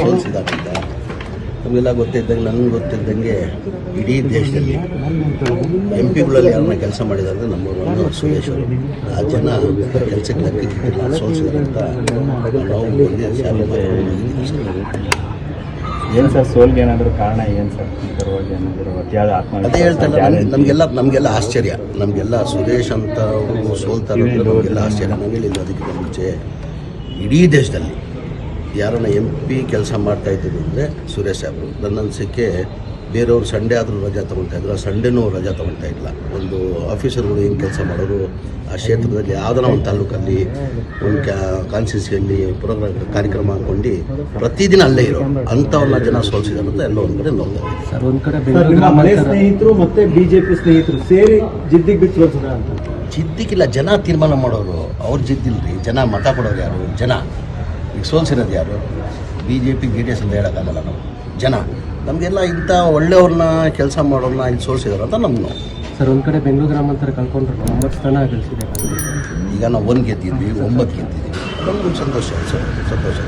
ಸೋಲಿಸಿದಾಗಿಂದ ನಮಗೆಲ್ಲ ಗೊತ್ತಿದ್ದಂಗೆ ನನಗೆ ಗೊತ್ತಿದ್ದಂಗೆ ಇಡೀ ದೇಶದಲ್ಲಿ ಎಂ ಪಿಗಳಲ್ಲಿ ಯಾರನ್ನ ಕೆಲಸ ಮಾಡಿದಾರೆ ನಮ್ಮ ಒಂದು ಸುರೇಶ್ ಅವರು. ಆ ಜನ ಕೆಲಸಕ್ಕೆ ಲೆಕ್ಕಕ್ಕಿಲ್ಲ ಸೋಲಿಸಿದ್ದಾರೆ ಅಂತ ನಾವು ಬಂದು ಶಾಲೆ ಸರ್. ಏನು ಸರ್ ಸೋಲ್ಗೆ ಏನಾದರೂ ಕಾರಣ ಏನು ಸರ್? ಅದೇ ಹೇಳ್ತಾರೆ ನಮಗೆಲ್ಲ ನಮಗೆಲ್ಲ ಆಶ್ಚರ್ಯ. ನಮಗೆಲ್ಲ ಸುರೇಶ್ ಅಂತ ಅವರು ಸೋಲ್ತಾರೆ ನಮಗೆಲ್ಲ ಆಶ್ಚರ್ಯ. ನಾನು ಇಲ್ಲ ಅದಕ್ಕಿಂತ ಮುಂಚೆ. ಇಡೀ ದೇಶದಲ್ಲಿ ಯಾರನ್ನ ಎಂ ಪಿ ಕೆಲಸ ಮಾಡ್ತಾ ಇದ್ದೀನಿ ಅಂದರೆ ಸುರೇಶ್ ಅವರು. ನನ್ನ ಅನಿಸಿಕೆ ಬೇರೆಯವರು ಸಂಡೇ ಆದರೂ ರಜಾ ತೊಗೊಳ್ತಾ ಇದ್ರು. ಆ ಸಂಡೇನೂ ರಜಾ ತೊಗೊಳ್ತಾ ಇಲ್ಲ. ಒಂದು ಆಫೀಸರ್ಗಳು ಏನು ಕೆಲಸ ಮಾಡೋರು ಆ ಕ್ಷೇತ್ರದಲ್ಲಿ ಯಾವುದನ್ನ ಒಂದು ತಾಲೂಕಲ್ಲಿ ಒಂದು ಕ್ಯಾ ಕಾನ್ಸ್ಟಿಟ್ಯೂನ್ಸಿಯಲ್ಲಿ ಪ್ರೋಗ್ರಾಮ್ ಕಾರ್ಯಕ್ರಮ ಹಾಕ್ಕೊಂಡು ಪ್ರತಿದಿನ ಅಲ್ಲೇ ಇರೋ ಅಂಥವ್ರನ್ನ ಜನ ಸೋಲಿಸಿದಾರೆ ಅಂತ ಎಲ್ಲ ಒಂದು ಕಡೆ ನೋಡ್ತಾ ಇದ್ದೀವಿ. ಸರ್ ಒಂದ್ ಕಡೆ ಸರ್, ಬೆಂಗಳೂರು ನಿಮ್ಮ ಮನೆ ಗ್ರಾಮಾಂತರ ಸ್ನೇಹಿತರು ಮತ್ತೆ ಬಿಜೆಪಿ ಸ್ನೇಹಿತರು ಸೇರಿ ಜಿದ್ದಿಗೆ ಬಿಟ್ಟು ಜಿದ್ದಿಗಿಲ್ಲ ಜನ ತೀರ್ಮಾನ ಮಾಡೋರು ಅವ್ರು ಜಿದ್ದಿಲ್ರಿ. ಜನ ಮತ ಕೊಡೋರು ಯಾರು? ಜನ. ಈಗ ಸೋಲ್ಸಿರೋದು ಯಾರು? B J P J D S ಅಂತ ಹೇಳೋಕ್ಕಾಗಲ್ಲ ನಾವು. ಜನ. ನಮಗೆಲ್ಲ ಇಂಥ ಒಳ್ಳೆಯವ್ರನ್ನ ಕೆಲಸ ಮಾಡೋರನ್ನ ಇಲ್ಲಿ ಸೋಲ್ಸಿದಾರೆ ಅಂತ ನಮ್ಗೆ ಸರ್ ಒಂದು ಕಡೆ ಬೆಂಗಳೂರು ಗ್ರಾಮಾಂತರ ಕಳ್ಕೊಂಡ್ರೆ ಒಂಬತ್ತು ಸ್ಥಾನ ಗಳಿಸಿದೆ ಈಗ ನಾವು ಒಂದು ಗೆದ್ದಿದ್ವಿ ಒಂಬತ್ತು ಗೆದ್ದಿದ್ವಿ. ನಮಗೂ ಸಂತೋಷ ಸರ್. ಸಂತೋಷ.